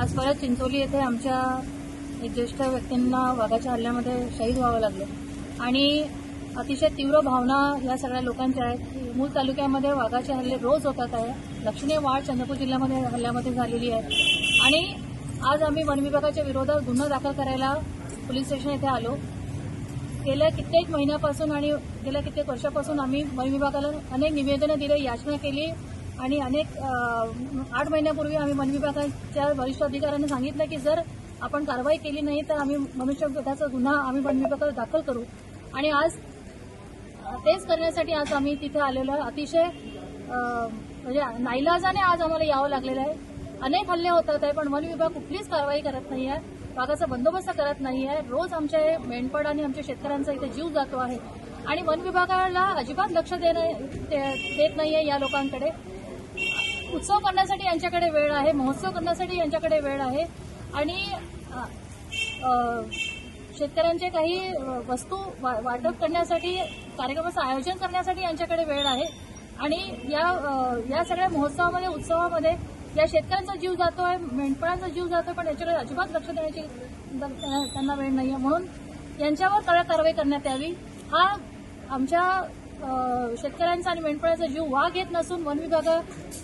आज परत चिंचोली येथे आमच्या एक ज्येष्ठ व्यक्तींना वाघाच्या हल्ल्यामध्ये शहीद व्हावं लागलं. आणि अतिशय तीव्र भावना या सगळ्या लोकांच्या आहेत. मूळ तालुक्यामध्ये वाघाचे हल्ले रोज होतात आहे. लक्षणीय वाढ चंद्रपूर जिल्ह्यामध्ये हल्ल्यामध्ये झालेली आहे. आणि आज आम्ही वन विभागाच्या विरोधात गुन्हा दाखल करायला पोलीस स्टेशन येथे आलो. गेल्या कित्येक महिन्यापासून आणि गेल्या कित्येक वर्षापासून आम्ही वन विभागाला अनेक निवेदनं दिले याचना केली. आणि अनेक आठ महिन्यापूर्वी आम्ही वन विभागाच्या वरिष्ठ अधिकाऱ्यांनी सांगितलं की जर आपण कारवाई केली नाही तर आम्ही मनुष्यवधाचा गुन्हा आम्ही वन विभागात दाखल करू. आणि आज तेच करण्यासाठी आज आम्ही तिथे आलेलो आहे. अतिशय म्हणजे नाईलाजाने आज आम्हाला यावं लागलेलं आहे. अनेक हल्ले होतात आहे पण वन विभाग कुठलीच कारवाई करत नाही आहे. वाघाचा बंदोबस्त करत नाही आहे. रोज आमच्या मेंढपाळ आणि आमच्या शेतकऱ्यांचा इथे जीव जातो आहे. आणि वन विभागाला अजिबात लक्ष देणं ते- देत नाही आहे या लोकांकडे. उत्सव करण्यासाठी यांच्याकडे वेळ आहे महोत्सव करण्यासाठी यांच्याकडे वेळ आहे. आणि शेतकऱ्यांचे काही वस्तू वा- वाटप करण्यासाठी कार्यक्रमाचं आयोजन करण्यासाठी यांच्याकडे वेळ आहे. आणि या या सगळ्या महोत्सवामध्ये उत्सवामध्ये या शेतकऱ्यांचा जीव जातो आहे मेंढपाळांचा जीव जातो पण याच्याकडे अजिबात लक्ष देण्याची त्यांना वेळ नाही आहे म्हणून यांच्यावर कडक कारवाई करण्यात यावी. हा आमच्या शेतकऱ्यांचा आणि मेंढपाळांचा जीव वाघ घेत नसून वन विभाग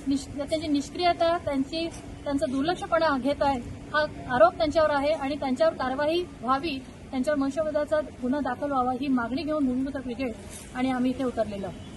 निष- त्यांची निष्क्रियता त्यांची त्यांचं दुर्लक्षपणा घेत आहे हा आरोप त्यांच्यावर आहे आणि त्यांच्यावर कारवाई व्हावी त्यांच्यावर मनुष्यवधाचा गुन्हा दाखल व्हावा ही मागणी घेऊन भूमिपुत्र क्रिकेट आणि आम्ही इथे उतरलेलो आहोत.